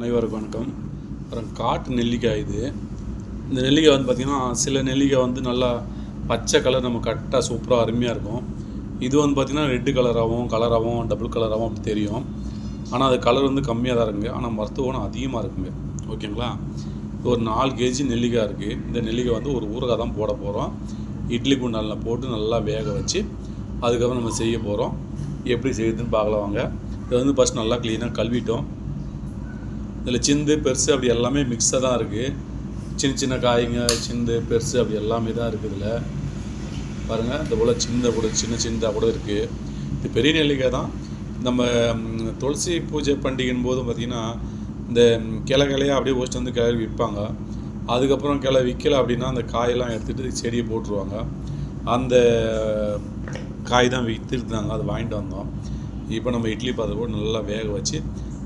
அனைவருக்கும் வணக்கம். அப்புறம் காட்டு நெல்லிக்காய் இது. இந்த நெல்லிக்காய் வந்து பார்த்திங்கன்னா சில நெல்லிக்காய் வந்து நல்லா பச்சை கலர் நம்ம கரெக்டாக சூப்பராக அருமையாக இருக்கும். இது வந்து பார்த்திங்கன்னா ரெட்டு கலராகவும் கலராகவும் டபுள் கலராகவும் அப்படி தெரியும். ஆனால் அது கலர் வந்து கம்மியாக தான் இருக்குங்க. ஆனால் மருத்துவ குணம் அதிகமாக இருக்குங்க. ஓகேங்களா? ஒரு நாலு கேஜி நெல்லிக்காய் இருக்குது இந்த நெல்லிக்காய் வந்து ஒரு ஊறுகாய் தான் போட போகிறோம் இட்லி குண்டாலில் போட்டு நல்லா வேக வச்சு அதுக்கப்புறம் நம்ம செய்ய போகிறோம் எப்படி செய்யுதுன்னு பார்க்கலாம் வாங்க. இது வந்து ஃபஸ்ட் நல்லா க்ளீனாக கழுவிட்டோம். இதில் சிந்து பெருசு அப்படி எல்லாமே மிக்ஸாக தான் இருக்குது சின்ன சின்ன காய்ங்க சிந்து பெருசு அப்படி எல்லாமே தான் இருக்குது இதில். பாருங்கள் இந்த போல் சின்ன கூட சின்ன சின்னதாக கூட இருக்குது இது பெரிய நெல்லிக்காய் தான். நம்ம துளசி பூஜை பண்டிகையின் போதும் பார்த்திங்கன்னா இந்த ம், கிளை கிளையாக அப்படியே ஓசிட்டு வந்து கிளறி விற்பாங்க. அதுக்கப்புறம் கிளை விற்கலை அப்படின்னா அந்த காயெல்லாம் எடுத்துகிட்டு செடியை போட்டுருவாங்க. அந்த காய் தான் விற்றுருந்தாங்க அதை வாங்கிட்டு வந்தோம். இப்போ நம்ம இட்லி பாத்திரம் கூட நல்லா வேக வச்சு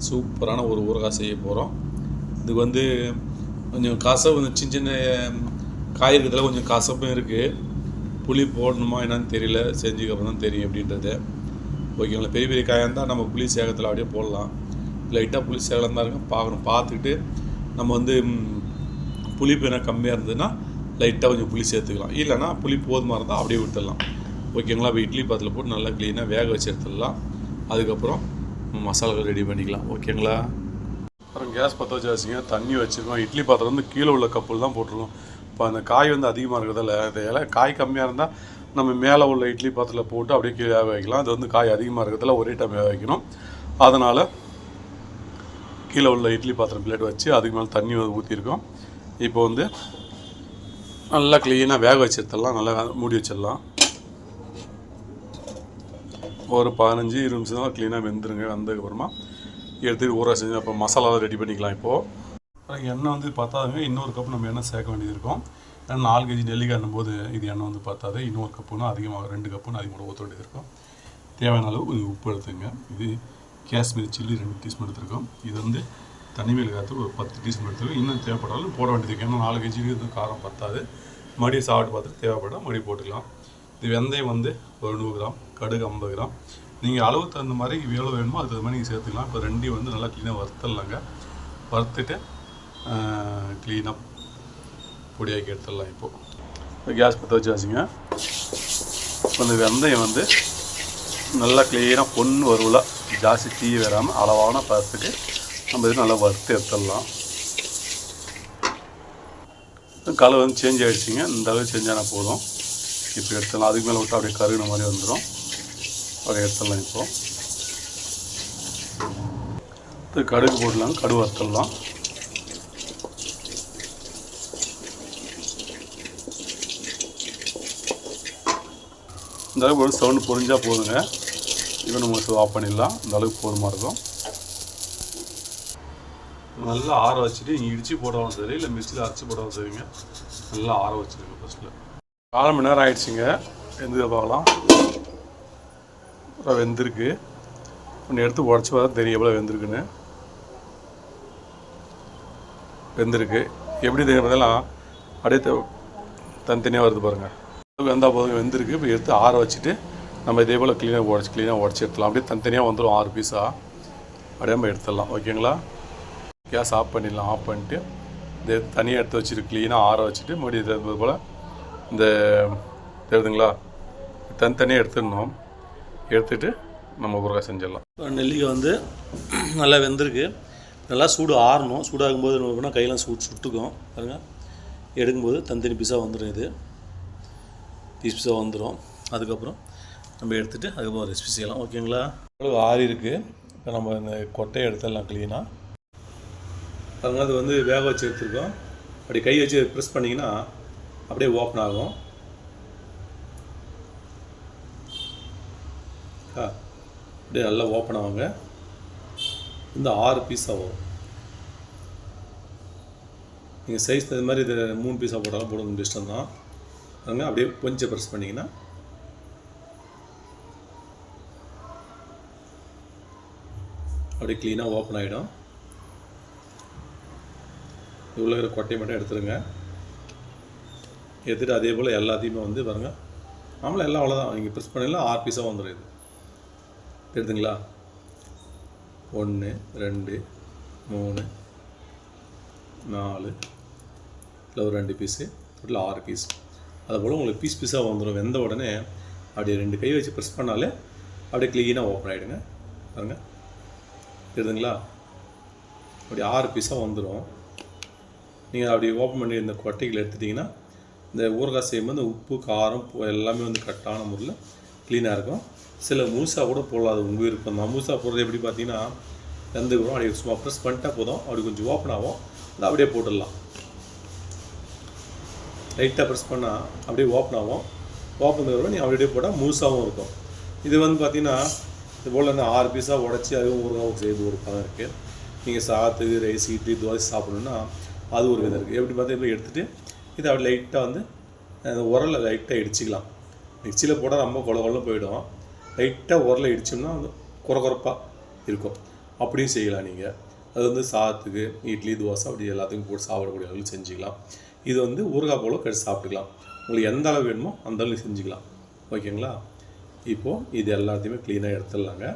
சூப்பரான ஒரு ஊறுகாய் செய்ய போகிறோம் இதுக்கு வந்து கொஞ்சம் கசப்பு கொஞ்சம் சின்ன சின்ன காய் இருக்கிறதுல கொஞ்சம் கசப்பும் இருக்குது புளி போடணுமா என்னன்னு தெரியல. செஞ்சதுக்கப்புறம் தான் தெரியும் அப்படின்றது ஓகேங்களா? பெரிய பெரிய காயாக இருந்தால் நம்ம புளி சேகத்தில் அப்படியே போடலாம். லைட்டாக புளி சேகலம் தான் இருக்கும். பார்க்கணும். பார்த்துக்கிட்டு நம்ம வந்து புளிப்பு என்ன கம்மியாக இருந்ததுன்னா லைட்டாக கொஞ்சம் புளி சேர்த்துக்கலாம். இல்லைன்னா புளி போதுமாக இருந்தால் அப்படியே விட்டுடலாம் ஓகேங்களா? இப்போ இட்லி பாத்திரத்தில் போட்டு நல்லா க்ளீனாக வேக வச்சு எடுத்துடலாம். அதுக்கப்புறம் மசாலாக்கள் ரெடி பண்ணிக்கலாம். ஓகேங்களா அப்புறம் கேஸ் பற்ற வச்சு வச்சுங்க தண்ணி வச்சுருக்கோம். இட்லி பாத்திரம் வந்து கீழே உள்ள கப்பில் தான் போட்டிருக்கோம். இப்போ அந்த காய் வந்து அதிகமாக இருக்கிறதால அது காய் கம்மியாக இருந்தால் நம்ம மேலே உள்ள இட்லி பாத்திரத்தில் போட்டு அப்படியே கீழே வேக வைக்கலாம். அது வந்து காய் அதிகமாக இருக்கிறதால ஒரே டைம் வேக வைக்கணும். அதனால் கீழே உள்ள இட்லி பாத்திரம் பிளேட் வச்சு அதுக்கு மேலே தண்ணி ஊற்றிருக்கோம் இப்போ வந்து நல்லா க்ளீனாக வேக வச்சு நல்லா மூடி வச்சிடலாம். ஒரு பதினஞ்சு இருபது நிமிஷம் தான் க்ளீனாக வெந்துருங்க. வந்ததுக்கப்புறமா எடுத்துகிட்டு ஊற செஞ்சு அப்போ மசாலாவை ரெடி பண்ணிக்கலாம் இப்போது எண்ணெய் வந்து பத்தாதுங்க இன்னொரு கப் நம்ம எண்ணெய் சேர்க்க வேண்டியது இருக்கும். ஏன்னா நாலு கேஜி நெல்லிக்காய் போது இது எண்ணெய் வந்து பத்தாது. இன்னொரு கப்புனா அதிகமாக ரெண்டு கப்புன்னு அதிகமாக ஊற்ற வேண்டியது இருக்கும். தேவையான அளவு கொஞ்சம் உப்பு எடுத்துங்க இது காஷ்மீர் சில்லி ரெண்டு டீஸ்பூன் எடுத்துருக்கோம். இது வந்து தனி காற்று ஒரு பத்து டீஸ்பூன் எடுத்துருக்கோம் இன்னும் தேவைப்படாலும் போட வேண்டியது ஏன்னா நாலு கேஜிக்கு காரம் பத்தாது. மறுபடியும் சாப்பிட்டு பார்த்துட்டு தேவைப்படும் மறுபடியும் போட்டுக்கலாம். இது வெந்தயம் வந்து ஒரு நூறு கிராம் கடுகு ஐம்பது கிராம். நீங்கள் அளவு தகுந்த மாதிரி எவ்வளோ வேணுமோ அது மாதிரி நீங்கள் சேர்த்துக்கலாம். இப்போ ரெண்டையும் வந்து நல்லா க்ளீனாக வறுத்தடலாங்க. வறுத்துட்டு க்ளீனாக பொடியாக்கி எடுத்துடலாம் இப்போது கேஸ் பற்ற வச்சு வச்சுங்க இப்போ இந்த வெந்தயம் வந்து நல்லா க்ளீனாக பொண்ணு வருவல ஜாஸ்தி தீ வராமல் அளவான பார்த்துட்டு நம்ம இது நல்லா வறுத்து எடுத்துடலாம். கலர் வந்து சேஞ்ச் ஆகிடுச்சிங்க இந்த அளவு சேஞ்ச் ஆனால் போதும். இப்போ எடுத்துடலாம். அதுக்கு மேலே விட்டு அப்படியே கருகின மாதிரி வந்துடும். அப்படியே எடுத்துடலாம் இப்போது கடுகு போடலாம் கடுகு வறுத்துடலாம். இந்த அளவுக்கு ஒரு சவுண்டு பொறிஞ்சால் போதுங்க. இப்போ நம்ம ஆஃப் பண்ணிடலாம். இந்த அளவுக்கு போதுமா இருக்கும். நல்லா ஆற வச்சுட்டு இடித்து இடிச்சு போடவும் சரி இல்லை மிக்சியில் அரைச்சி போடவும் சரிங்க. நல்லா ஆற வச்சுருங்க ஃபஸ்ட்டில் கால் மணி நேரம் ஆயிடுச்சுங்க? வெந்ததை பார்க்கலாம். அப்புறம் வெந்திருக்கு. ஒன்று எடுத்து உடச்சி பார்த்தா தெரியும் எவ்வளோ வெந்திருக்குன்னு. வெந்திருக்கு. எப்படி தெரியும் அப்படியே தனித்தனியாக வருது பாருங்கள் வெந்தால் போதும் வெந்திருக்கு. இப்போ எடுத்து ஆற வச்சுட்டு நம்ம இதே போல் க்ளீனாக உடச்சி க்ளீனாக உடச்சி எடுத்துலாம் அப்படியே தனித்தனியாக வந்துடும் ஆறு பீஸாக அப்படியே நம்ம எடுத்துடலாம். ஓகேங்களா? கேஸ் ஆஃப் பண்ணிடலாம். ஆஃப் பண்ணிட்டு இதை தனியாக எடுத்து வச்சுட்டு க்ளீனாக ஆற வச்சுட்டு மறுபடியும் இது போல் இந்த தெரியுதுங்களா தனித்தனியாக எடுத்துடணும். எடுத்துட்டு நம்ம ஊறுகாய் செஞ்சிடலாம். நெல்லிக்காய் வந்து நல்லா வெந்திருக்கு. நல்லா சூடு ஆறணும். சூடாகும்போது என்ன எப்படின்னா கையெல்லாம் சூட் சுட்டுக்கும். பாருங்கள் எடுக்கும்போது தனித்தனி பீஸாக வந்துடும் இது. பீஸ் பீஸாக வந்துடும். அதுக்கப்புறம் நம்ம எடுத்துகிட்டு அதுக்கப்புறம் ரெசிபி செய்யலாம். ஓகேங்களா? அளவு ஆறி இருக்குது இப்போ நம்ம இந்த கொட்டையை எடுத்துடலாம் க்ளீனாக அதனால் அது வந்து வேக வச்சு எடுத்துருக்கோம். அப்படி கை வச்சு ப்ரெஸ் பண்ணிங்கன்னா அப்படியே ஓப்பன் ஆகும். ஆ அப்படியே நல்லா ஓப்பன் ஆகுங்க. இந்த ஆறு பீஸாக வரும். நீங்கள் சைஸ் தகுந்த மாதிரி இது மூணு பீஸாக போட்டாலும் போடுறது இஷ்டம் தான். பாருங்க அப்படியே கொஞ்சம் ப்ரெஸ் பண்ணிங்கன்னா. அப்படியே க்ளீனாக ஓப்பன் ஆகிடும் இவ்வளோ இருக்கிற கொட்டையை மட்டும் எடுத்துருங்க. எடுத்துகிட்டு அதே போல் எல்லாத்தையுமே வந்து பாருங்கள் ஆமாம் எல்லாம் அவ்வளோதான் நீங்கள் ப்ரெஸ் பண்ணிடலாம். ஆறு பீஸாக வந்துடும் இது. தெரியுதுங்களா ஒன்று ரெண்டு மூணு நாலு. இல்லை ஒரு ரெண்டு பீஸு டோட்டல் ஆறு பீஸ் அதுபோல் உங்களுக்கு பீஸ் பீஸாக வந்துடும் வெந்த உடனே அப்படியே ரெண்டு கை வச்சு ப்ரெஸ் பண்ணாலே அப்படியே க்ளீனாக ஓப்பன் ஆகிடுங்க பாருங்கள் தெரியுதுங்களா அப்படி ஆறு பீஸாக வந்துடும் நீங்கள் அப்படி ஓப்பன் பண்ணி இந்த கொட்டைகள் எடுத்துட்டிங்கன்னா இந்த ஊறுகாய் செய்யும்போது இந்த உப்பு காரம் எல்லாமே வந்து கரெக்டான முறையில் க்ளீனாக இருக்கும். சில முழுசாக கூட போடலாம். அது உங்கள் விருப்பம் தான். முழுசாக போடுறது எப்படி பார்த்தீங்கன்னா வெந்துக்கிறோம் அப்படியே சும்மா ப்ரெஸ் பண்ணிட்டா போதும். அப்படி கொஞ்சம் ஓப்பன் ஆகும். அதை அப்படியே போட்டுடலாம். லைட்டாக ப்ரெஸ் பண்ணால் அப்படியே ஓப்பன் ஆகும். ஓப்பன் தவிர நீ அப்படியே போட்டால் முழுசாகவும் இருக்கும். இது வந்து பார்த்தீங்கன்னா இது போல் என்ன ஆறு பீஸாக உடச்சி அதுவும் ஊறுகாவும் செய்து ஒரு பதம் இருக்குது நீங்கள் சாத்துக்கு ரைஸ் இட்லி தோசை சாப்பிடணுன்னா அது ஒரு விதம் இருக்குது எப்படி பார்த்தா எடுத்துகிட்டு இதை அப்படி லைட்டாக வந்து அந்த உரலை லைட்டாக இடிச்சிக்கலாம். மிக்சியில் போட்டால் ரொம்ப கொல கொள்ள போயிடும். லைட்டாக உரலை இடிச்சோம்னா வந்து குறகுறப்பாக இருக்கும். அப்படியும் செய்யலாம் நீங்கள் அது வந்து சாதத்துக்கு இட்லி தோசை அப்படி எல்லாத்துக்கும் போட்டு சாப்பிடக்கூடிய அளவுக்கு செஞ்சுக்கலாம். இது வந்து ஊறுகாய் போல கடிச்சு சாப்பிட்டுக்கலாம். உங்களுக்கு எந்த அளவு வேணுமோ அந்த அளவுக்கு செஞ்சுக்கலாம். ஓகேங்களா? இப்போது இது எல்லாத்தையுமே க்ளீனாக எடுத்துடலாங்க.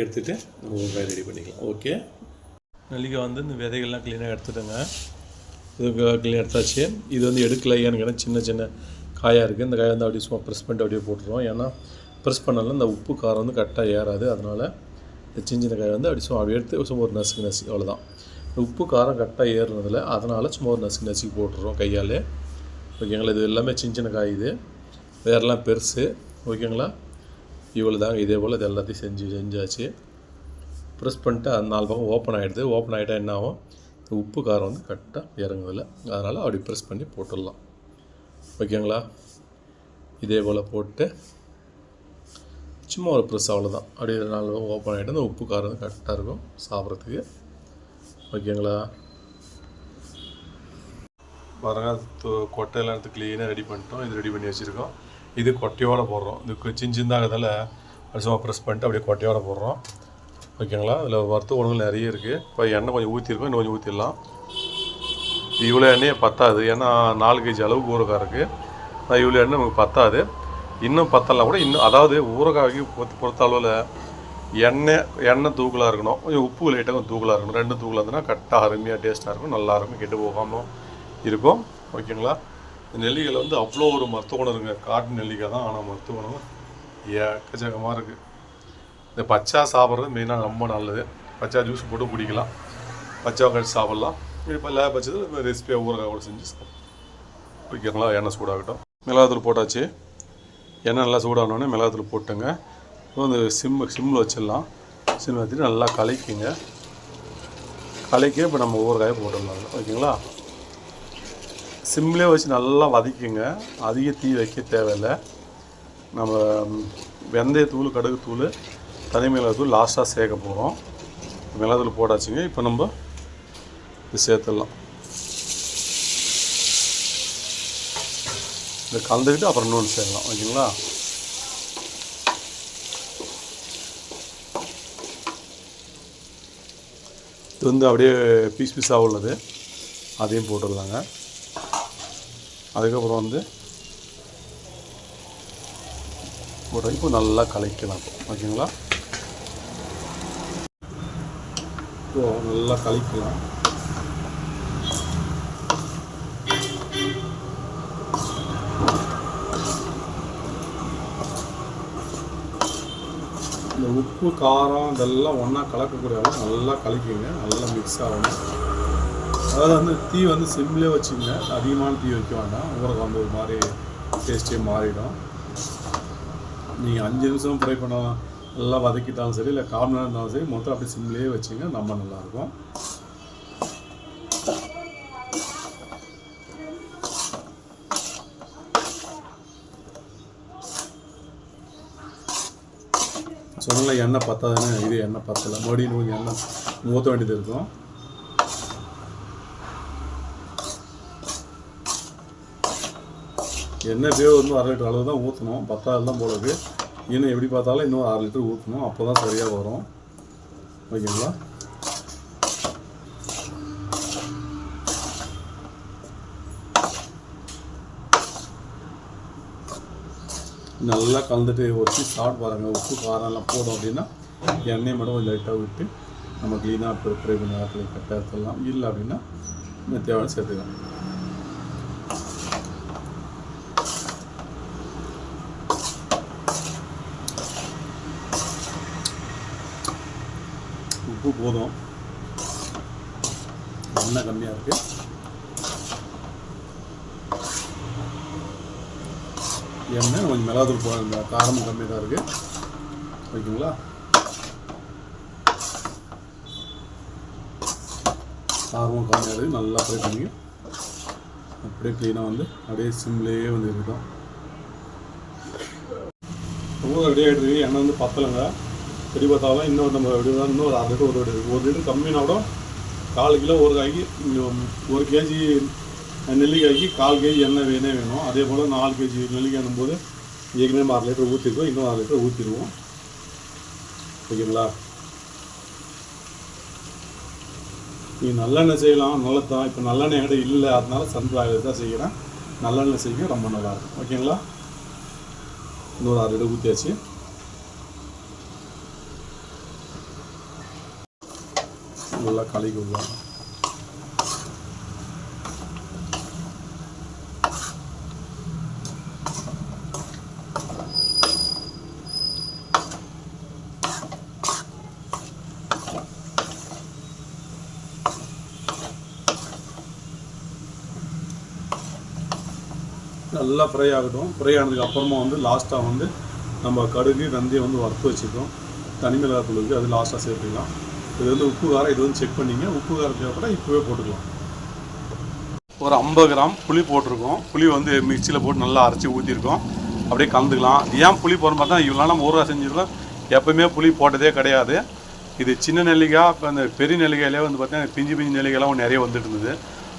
எடுத்துகிட்டு நம்ம ஊறுகாய் ரெடி பண்ணிக்கலாம். ஓகே நெல்லிக்காய் வந்து இந்த விதைகள்லாம் க்ளீனாக எடுத்துட்டேங்க. இது க்ளீன் எடுத்தாச்சு. இது வந்து எடுக்கல ஏன்னு கேட்டால் சின்ன சின்ன காயாக இருக்குது இந்த காயை வந்து அப்படியே சும்மா ப்ரெஸ் பண்ணிட்டு அப்படியே போட்டுருவோம். ஏன்னா ப்ரெஸ் பண்ணாலும் இந்த உப்பு காரம் வந்து கரெக்டாக ஏறாது. அதனால் இந்த சின்ன சின்ன காயை வந்து அப்படி சும்மா அப்படி எடுத்து சும்மா ஒரு நசுக்கு நசுக்கு அவ்வளோதான் உப்பு காரம் கரெக்டாக ஏறுனதில் அதனால் சும்மா ஒரு நசுக்கு நசுக்கி போட்டுருவோம் கையாலே. ஓகேங்களா இது எல்லாமே சின்ன சின்ன காய் இது. வேறெல்லாம் பெருசு. ஓகேங்களா இவ்வளோ தாங்க இதே போல் இது எல்லாத்தையும் செஞ்சு செஞ்சாச்சு. ப்ரெஸ் பண்ணிட்டு அந்த நாலு பக்கம் ஓப்பன் ஆகிடுது ஓப்பன் ஆகிட்டா என்ன ஆகும்? உப்பு காரம் வந்து கரெக்டாக இறங்குதில்ல அதனால் அப்படி ப்ரெஸ் பண்ணி போட்டுடலாம். ஓகேங்களா? இதே போல் போட்டு சும்மா ஒரு ப்ரெஸ் அவ்வளோதான் அப்படியே நாலு பக்கம் ஓப்பன் ஆகிட்டு அந்த உப்பு காரம் வந்து கரெக்டாக இருக்கும் சாப்பிட்றதுக்கு. ஓகேங்களா? பாருங்க கொட்டையெல்லாம் எடுத்து க்ளீனாக ரெடி பண்ணிட்டோம். இது ரெடி பண்ணி வச்சுருக்கோம். இது கொட்டையோடு போடுறோம். இது கு- சின்ன சின்னதாகதால அது சும்மா ப்ரெஸ் பண்ணிட்டு அப்படியே கொட்டையோட போடுறோம். ஓகேங்களா? அதில் வறுத்த உணவுகள் நிறைய இருக்குது இப்போ எண்ணெய் கொஞ்சம் ஊற்றிருக்கோம் இன்னும் கொஞ்சம் ஊற்றிடலாம் இவ்வளோ எண்ணெயே பத்தாது. ஏன்னா நாலு கேஜி அளவுக்கு ஊறுகாய் இருக்குது நான் இவ்வளோ எண்ணெய் நமக்கு பத்தாது. இன்னும் பத்தலாம் கூட இன்னும் அதாவது ஊறுகாய்க்கு பொறுத்த பொறுத்த அளவில் எண்ணெய் எண்ணெய் தூக்கலாக இருக்கணும். கொஞ்சம் உப்பு லைட்டாக கொஞ்சம் தூக்கலாக இருக்கணும். ரெண்டு தூக்கலாக இருந்ததுன்னா கரெக்டாக அருமையாக டேஸ்ட்டாக இருக்கும். நல்லா இருக்கும். கெட்டு போகாமல் இருக்கும். ஓகேங்களா? இந்த நெல்லிக்காயில் வந்து அவ்வளோ ஒரு மருத்துவ குணம் இருக்குது காட்டு நெல்லிக்காய் தான் ஆனால் மருத்துவ குணம் ஏக்கச்சக்கமாக இருக்குது இந்த பச்சா சாப்பிட்றது மெயினாக ரொம்ப நல்லது. பச்சா ஜூஸ் போட்டு குடிக்கலாம். பச்சை கழிச்சு சாப்பிட்லாம். இப்போ இல்லை பட்சத்தில் ரெசிபியாக ஊறுகாய் கூட செஞ்சு குடிக்கிறங்களா ஓகேங்களா எண்ணெய் சூடாகட்டும். மிளகாத்தூள் போட்டாச்சு. எண்ணெய் நல்லா சூடானோடனே மிளகாத்தூள் போட்டுங்க. இப்போ இந்த சிம் சிம்மில் வச்சிடலாம். சிம்மில் வச்சுட்டு நல்லா கலக்கிங்க. கலக்கி இப்போ நம்ம ஊறுகாயை போட்டுடலாம் ஓகேங்களா? சிம்லேயே வச்சு நல்லா வதக்கிங்க. அதிக தீ வைக்க தேவையில்லை. நம்ம வெந்தயத்தூள் கடுகு தூள் தனி மிளகாத்தூள் லாஸ்ட்டாக சேர்க்க போகிறோம் மிளகாத்தூள் போட்டாச்சுங்க. இப்போ நம்ம இது சேர்த்துடலாம். இதை கலந்துக்கிட்டு அப்புறம் இன்னொன்று சேர்க்கலாம். ஓகேங்களா? இது வந்து அப்படியே பீஸ் பீஸாக உள்ளது. அதையும் போட்டுடலாங்க. அதுக்கப்புறம் வந்து போட்டு இப்போ நல்லா கலைக்கலாம். ஓகேங்களா? ஸோ நல்லா கழிக்கலாம். இந்த உப்பு காரம் இதெல்லாம் ஒன்றா கலக்கக்கூடிய அளவு நல்லா கலக்கிங்க நல்லா மிக்ஸ் ஆகணும். அதாவது வந்து தீ வந்து சிம்லேயே வச்சுங்க அதிகமான தீ வைக்க வேண்டாம். உங்களுக்கு வந்து ஒரு மாதிரி டேஸ்ட்டே மாறிடும். நீங்கள் அஞ்சு நிமிஷம் ஃப்ரை பண்ணலாம். நல்லா வதக்கிட்டாலும் சரி இல்லை கால் நேரம் இருந்தாலும் சரி மொத்தம் அப்படியே சிம்லேயே வச்சுங்க நம்ம நல்லாயிருக்கும். சொன்னல எண்ணெய் பத்தாதுன்னு இது எண்ணெய் பத்தலை. மறுபடியும் கொஞ்சம் எண்ணெய் ஊற்ற வேண்டியது இருக்கும். எண்ணெய் பேர் வந்து அரை லிட்டர் அளவு தான் ஊற்றணும் பத்தாது தான் போல இன்னும் எப்படி பார்த்தாலும் இன்னும் ஆறு லிட்டர் ஊற்றணும். அப்போ தான் சரியாக வரும். ஓகேங்களா? நல்லா கலந்துட்டு ஊற்றி சாப்பிட்டு பாருங்கள் உப்பு காரம்லாம் போடும் அப்படின்னா எண்ணெய் மட்டும் கொஞ்சம் லைட்டாக விட்டு நம்ம க்ளீனாக ப்ரிப்பேர் பண்ணி ஆட்களை எடுத்துடலாம். இல்லை அப்படின்னா தேவையான சேர்த்துக்கலாம் உப்பு போதும். எண்ணெய் கம்மியாக இருக்குது எண்ணெய் கொஞ்சம் மிளகாத்தூள் போ இந்த காரமும் கம்மியாக தான் இருக்குது ஓகேங்களா? காரமும் கம்மியாக இருக்குது நல்லா ஃப்ரை பண்ணி அப்படியே க்ளீனாக வந்து அப்படியே சிம்லேயே வந்து இருக்கட்டும் ரொம்ப ரெடி ஆகிடுது எண்ணெய் வந்து பத்தலைங்க. பெரிய பார்த்தாலும் இன்னொரு நம்ம விடுதான் தான் இன்னும் ஒரு அரை லிட்டர் ஒரு லிட்டர் ஒரு லிட்டர் கம்மினா கூட கால் கிலோ ஒரு காய்க்கு ஒரு கேஜி நெல்லிக்காய்க்கு கால் கேஜி எண்ணெய் வேணே வேணும். அதே போல் நாலு கேஜி நெல்லிக்காய் போது ஏற்கனவே நம்ம அரை லிட்டர் ஊற்றிருக்கோம் இன்னும் அரை லிட்டர் ஊற்றிடுவோம் ஓகேங்களா? நீ நல்லெண்ணெய் செய்யலாம் நல்லது தான் இப்போ நல்லெண்ணெய் என்கிட்ட இல்லை அதனால சன்ஃப்ளவர் தான் செய்கிறேன் நல்லெண்ணெய் செய்ய ரொம்ப நல்லாயிருக்கும் ஓகேங்களா? இன்னொரு அரை லிட்டர் ஊற்றியாச்சு நல்லா கலக்கி விடலாம் நல்லா ஃப்ரை ஆகட்டும். ஃப்ரை ஆனதுக்கு அப்புறமா வந்து லாஸ்ட்டாக வந்து நம்ம கடுகு வெந்தயம் வந்து வறுத்து வச்சுக்கிறோம் தனி மிளகாத்தூள் அது லாஸ்ட்டாக சேர்த்துக்கலாம். இது வந்து உப்பு காரம் இது வந்து செக் பண்ணிங்க. உப்பு காரம் தேவைப்பட்டால் இப்போவே போட்டுக்கலாம். ஒரு ஐம்பது கிராம் புளி போட்டிருக்கோம். புளி வந்து மிக்சியில் போட்டு நல்லா அரைச்சி ஊற்றிருக்கோம் அப்படியே கலந்துக்கலாம். ஏன் புளி போடணும் பார்த்தா இவ்வளோ நம்ம ஊறுகாய் செஞ்சிருக்கோம். எப்போயுமே புளி போட்டதே கிடையாது. இது சின்ன நெல்லிக்காய் இப்போ அந்த பெரிய நெல்லிக்காயிலே வந்து பார்த்தீங்கன்னா பிஞ்சு பிஞ்சு நெல்லிக்காயெல்லாம் நிறைய வந்துட்டு இருந்தது.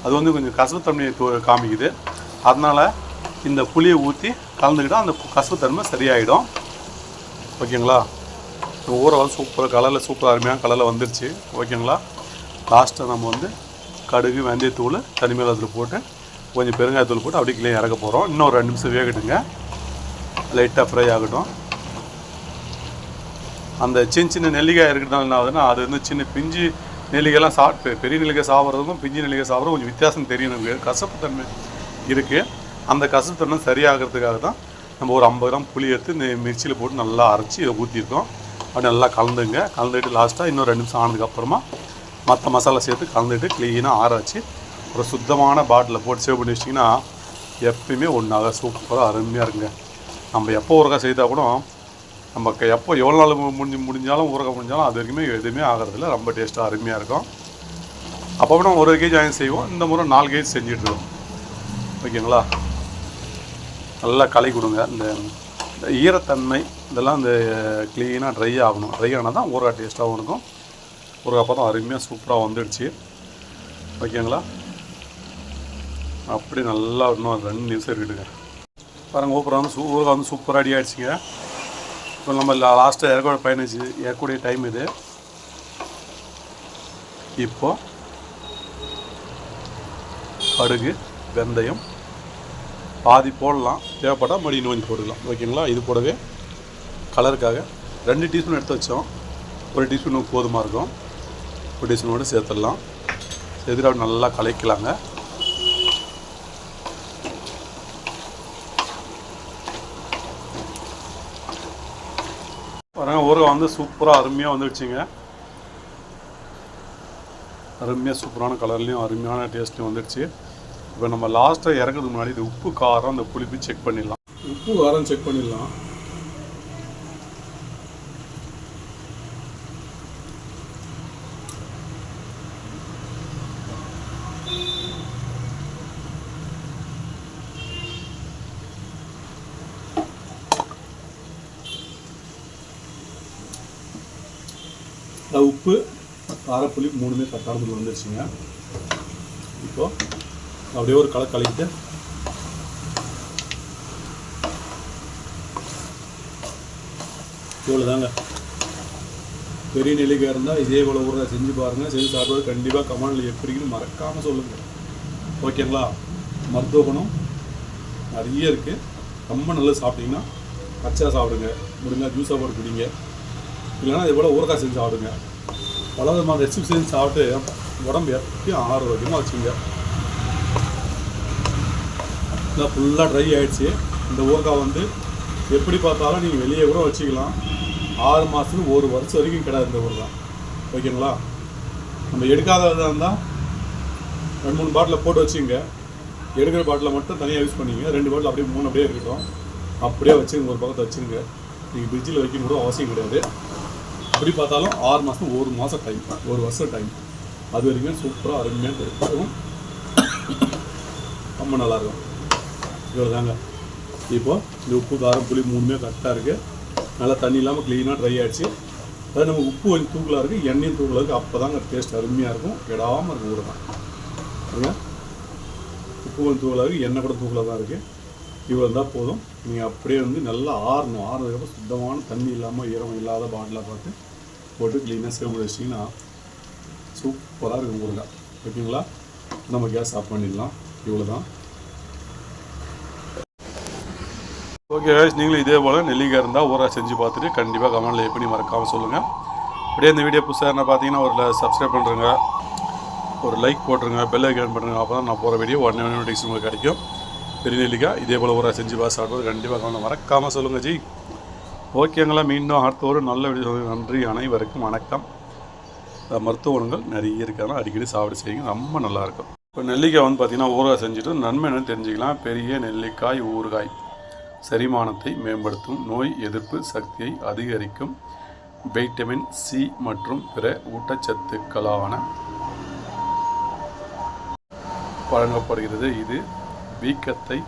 அது வந்து கொஞ்சம் கசப்புத்தன்மையை காமிக்குது. அதனால் இந்த புளியை ஊற்றி கலந்துக்கிட்டால் அந்த கசப்புத்தன்மை சரியாயிடும். ஓகேங்களா? ஓரளவு சூப்பராக கலரில் சூப்பராக அருமையாக கலரில் வந்துருச்சு. ஓகேங்களா லாஸ்ட்டை நம்ம வந்து கடுகு வெந்தயத்தூள் தனி மிளகாத்தூள் போட்டு கொஞ்சம் பெருங்காயத்தூள் போட்டு அப்படியே கிளீன் இறக்க போகிறோம் இன்னும் ஒரு ரெண்டு நிமிஷம் வேகட்டுங்க. லைட்டாக ஃப்ரை ஆகட்டும். அந்த சின்ன சின்ன நெல்லிக்காய் இருக்கிறதுனால என்ன ஆகுதுன்னா அது வந்து சின்ன பிஞ்சு நெல்லிக்காய்லாம் சாப்பிட்டு பெரிய நெல்லிக்காய் சாப்பிட்றதுக்கும் பிஞ்சு நெல்லிக்காய் சாப்பிட்றதும் கொஞ்சம் வித்தியாசம் தெரியும் நமக்கு. கசப்பு தன்மை இருக்குது அந்த கசப்பு தன்மை சரியாகிறதுக்காக தான் நம்ம ஒரு ஐம்பது கிராம் புளி எடுத்து இந்த மிர்ச்சியில் போட்டு நல்லா அரைச்சி இதை ஊற்றிருக்கோம் அப்படி நல்லா கலந்துங்க. கலந்துட்டு லாஸ்ட்டாக இன்னும் ரெண்டு நிமிஷம் ஆனதுக்கப்புறமா மற்ற மசாலா சேர்த்து கலந்துட்டு க்ளீனாக ஆற வச்சு ஒரு சுத்தமான பாட்டிலில் போட்டு சேவ் பண்ணி வச்சிங்கன்னா எப்பயுமே ஒன்றாக சூப்பராக அருமையாக இருக்குங்க. நம்ம எப்போ ஊறுகாய் செய்தால் கூட நம்ம எப்போ எவ்வளோ நாள் முடிஞ்சு முடிஞ்சாலும் ஊறுகாய் முடிஞ்சாலும் அது வரைக்குமே எதுவுமே ஆகிறதில்ல. ரொம்ப டேஸ்ட்டாக அருமையாக இருக்கும். அப்போ கூட ஒரு கேஜ் ஜாயின் செய்வோம். இந்த முறை நாலு கேஜி செஞ்சுட்டு இருக்கோம் ஓகேங்களா? நல்லா களை கொடுங்க. இந்த ஈரத்தன்மை இதெல்லாம் இந்த க்ளீனாக ட்ரை ஆகணும். ட்ரை ஆனால் தான் ஊறுகாய் டேஸ்ட்டாகவும் இருக்கும். ஊறுகாய் பார்த்தா அருமையாக சூப்பராக வந்துடுச்சு. ஓகேங்களா? அப்படி நல்லா இன்னும் ரெண்டு நிமிஷம் இருக்கட்டுங்க. பாருங்கள் ஊப்பரம் வந்து சூ ஊறுகாய் வந்து சூப்பராக ரெடி ஆகிடுச்சிங்க இப்போ நம்ம லாஸ்ட்டாக இறக்க பயணிச்சு ஏற்கூடிய டைம் இது. இப்போது கடுகு வெந்தயம் பாதி போடலாம் தேவைப்பட்டால் மறுபடியும் இன்னும் கொஞ்சம் போட்டுக்கலாம். ஓகேங்களா? இது போடவே கலருக்காக ரெண்டு டீஸ்பூன் எடுத்து வச்சோம். ஒரு டீஸ்பூன் போதுமாக இருக்கும். ஒரு டீஸ்பூனோடு சேர்த்துடலாம். சேர்த்துட்டு நல்லா கலக்கலாங்க. பாருங்கள் ஊறுகாய் வந்து சூப்பராக அருமையாக வந்துடுச்சுங்க. அருமையாக சூப்பரான கலர்லேயும் அருமையான டேஸ்ட்லையும் வந்துடுச்சு. இப்போ நம்ம லாஸ்ட்டாக இறங்குறதுக்கு முன்னாடி இந்த உப்பு காரம் அந்த புளிப்பு செக் பண்ணிடலாம். உப்பு காரம் செக் பண்ணிடலாம். உப்பு காரப்புளி மூணுமே கரெக்டானதுக்கு வந்துருச்சுங்க. இப்போ அப்படியே ஒரு கலை கலக்கிட்டு இவ்வளோ தாங்க பெரிய நெல்லிக்காய் இருந்தால் இதே போல் ஊறுகாய் செஞ்சு பாருங்கள் செஞ்சு சாப்பிடுவது கண்டிப்பாக கமெண்டில் எப்படின்னு மறக்காமல் சொல்லுங்கள் ஓகேங்களா? மருத்துவ குணம் நிறைய இருக்குது ரொம்ப நல்லா சாப்பிட்டீங்கன்னா பச்சை சாப்பிடுங்க. முடிஞ்சால் ஜூஸாக போட்டு குடிங்க. இல்லைன்னா இதே போல் ஊறுகாய் செஞ்சு சாப்பிடுங்க. பல விதமான ரெசிபி செஞ்சு சாப்பிட்டு உடம்பு எப்பயும் ஆரோக்கியமாக வச்சுங்க. இல்லை ஃபுல்லாக ட்ரை ஆகிடுச்சு இந்த ஊறுகாய் வந்து எப்படி பார்த்தாலும் நீங்கள் வெளியே கூட வச்சுக்கலாம். ஆறு மாதத்துக்கு ஒரு வருஷம் வரைக்கும் கிடையாது இந்த ஊறுகாய். ஓகேங்களா? நம்ம எடுக்காததாக இருந்தால் ரெண்டு மூணு பாட்டில் போட்டு வச்சுங்க. எடுக்கிற பாட்டில் மட்டும் தனியாக யூஸ் பண்ணிங்க. ரெண்டு பாட்டில் அப்படியே மூணு அப்படியே இருக்கட்டும். அப்படியே வச்சுங்க ஒரு பக்கத்தை வச்சுங்க நீங்கள் ஃப்ரிட்ஜில் வைக்கணும் கூட அவசியம் கிடையாது. அப்படி பார்த்தாலும் ஆறு மாதம் ஒரு மாதம் டைம் ஒரு வருஷம் டைம் அது வரைக்கும் சூப்பராக அருமையாக இருக்கும். ரொம்ப நல்லாயிருக்கும் இவ்வளோ தாங்க இப்போது இந்த உப்பு காரம் புளி மூணுமே கரெக்டாக இருக்குது நல்லா தண்ணி இல்லாமல் க்ளீனாக ட்ரை ஆகிடுச்சு அது நம்ம உப்பு கொஞ்சம் தூக்கலாக இருக்குது எண்ணெயும் தூக்கலாக இருக்குது அப்போ தாங்க டேஸ்ட் அருமையாக இருக்கும். கெடாமல் இருக்கும் ஊறுகாய் சரிங்க உப்பு கொஞ்சம் தூக்கலாக இருக்குது எண்ணெய் கூட தூக்கலாக தான் இருக்குது இவ்வளோ இருந்தால் போதும். நீங்கள் அப்படியே வந்து நல்லா ஆறணும். ஆறுனதுக்கப்புறம் சுத்தமான தண்ணி இல்லாமல் ஈரம் இல்லாத பாட்டிலாக பார்த்து போட்டு க்ளீனாக சேவ் பண்ணி சூப்பராக இருக்கும் ஊறுகாய் ஓகேங்களா? நம்ம கேஸ் ஆஃப் பண்ணிடலாம். இவ்வளோ தான் ஓகே கைஸ் நீங்களும் இதே போல் நெல்லிக்காய் இருந்தால் ஊராக செஞ்சு பார்த்துட்டு கண்டிப்பாக கமெண்டில் எப்படி மறக்காமல் சொல்லுங்கள் அப்படியே இந்த வீடியோ புதுசாக என்ன பார்த்தீங்கன்னா ஒரு சப்ஸ்கிரைப் பண்ணுறேங்க ஒரு லைக் போட்டுருங்க பெல் ஐக்கான் பண்ணுங்க அப்போ தான் நான் போகிற வீடியோ உடனே நோட்டிஃபிகேஷன் உங்களுக்கு கிடைக்கும். பெரிய நெல்லிக்காய் இதே போல் ஊராக செஞ்சு பார்த்து சாப்பிடுவது கண்டிப்பாக கவனம் மறக்காமல் சொல்லுங்கள் ஜி. ஓகேங்களா மீண்டும் அடுத்த ஒரு நல்ல வீடியோ நன்றி அனைவருக்கும் வணக்கம். மருத்துவ குணங்கள் நிறைய இருக்காங்க. அடிக்கடி சாப்பிட செய்யுங்க. ரொம்ப நல்லாயிருக்கும் இப்போ நெல்லிக்காய் வந்து பார்த்திங்கன்னா ஊறுகாய் செஞ்சுட்டு நன்மை என்னன்னு தெரிஞ்சுக்கலாம். பெரிய நெல்லிக்காய் ஊறுகாய். செரிமானத்தை மேம்படுத்தும் நோய் எதிர்ப்பு சக்தியை அதிகரிக்கும் வைட்டமின் சி மற்றும் பிற ஊட்டச்சத்துக்களான வழங்கப்படுகிறது. இது வீக்கத்தை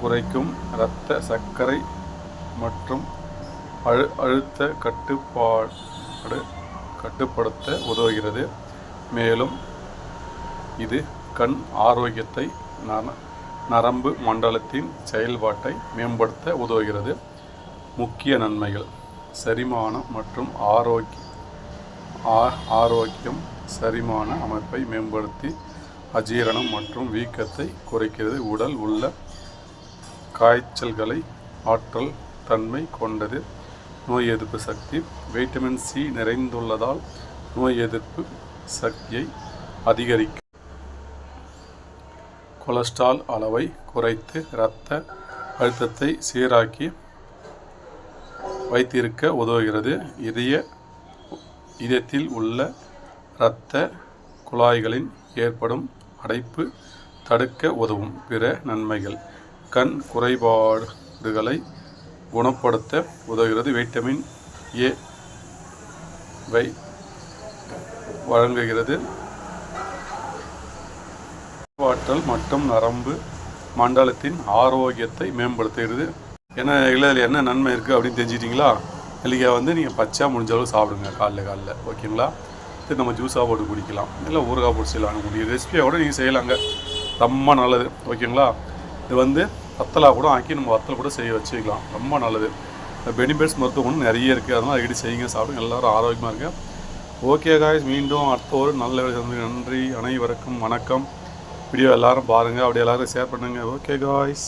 குறைக்கும் இரத்த சர்க்கரை மற்றும் அழு அழுத்த கட்டுப்பாடு கட்டுப்படுத்த உதவுகிறது. மேலும் இது கண் ஆரோக்கியத்தை நான் நரம்பு மண்டலத்தின் செயல்பாட்டை மேம்படுத்த உதவுகிறது. முக்கிய நன்மைகள். செரிமானம் மற்றும் ஆரோக்கிய ஆ- ஆரோக்கியம் செரிமான அமைப்பை மேம்படுத்தி அஜீரணம் மற்றும் வீக்கத்தை குறைக்கிறது. உடல் உள்ள காய்ச்சல்களை ஆற்றல் தன்மை கொண்டது. நோய் எதிர்ப்பு சக்தி. வைட்டமின் சி நிறைந்துள்ளதால் நோய் எதிர்ப்பு சக்தியை அதிகரிக்கும். கொலஸ்ட்ரால் அளவை குறைத்து இரத்த அழுத்தத்தை சீராக்கி வைத்திருக்க உதவுகிறது. இதய இதயத்தில் உள்ள இரத்த குழாய்களின் ஏற்படும் அடைப்பு தடுக்க உதவும் பிற நன்மைகள். கண் குறைபாடுகளை குணப்படுத்த உதவுகிறது. வைட்டமின் ஏ வை வழங்குகிறது. ஆற்றல் மற்றும் நரம்பு மண்டலத்தின் ஆரோக்கியத்தை மேம்படுத்துகிறது. ஏன்னா இதில் என்ன நன்மை இருக்குது அப்படின்னு தெரிஞ்சிட்டிங்களா நெல்லிக்காய் வந்து நீங்கள் பச்சை முடிஞ்ச அளவு சாப்பிடுங்க காலைல காலைல. ஓகேங்களா? இது நம்ம ஜூஸாக போட்டு குடிக்கலாம். இல்லை ஊறுகாய் போட்டு செய்யலாம். முடியும் ரெசிபியோட நீங்கள் செய்யலாங்க. ரொம்ப நல்லது. ஓகேங்களா? இது வந்து வத்தலா கூட ஆக்கி நம்ம வத்தல் கூட செய்ய வச்சுக்கலாம். ரொம்ப நல்லது. பெனிஃபிட்ஸ் மருத்துவம் நிறைய இருக்குது அதனால் அடிக்கடி செய்யுங்க சாப்பிடுங்க. எல்லோரும் ஆரோக்கியமாக இருங்க. ஓகே காய்ஸ் மீண்டும் அடுத்த ஒரு நல்ல நன்றி. அனைவருக்கும் வணக்கம். வீடியோ எல்லாரும் பாருங்கள் அப்படி எல்லாரும் ஷேர் பண்ணுங்கள் ஓகே காய்ஸ்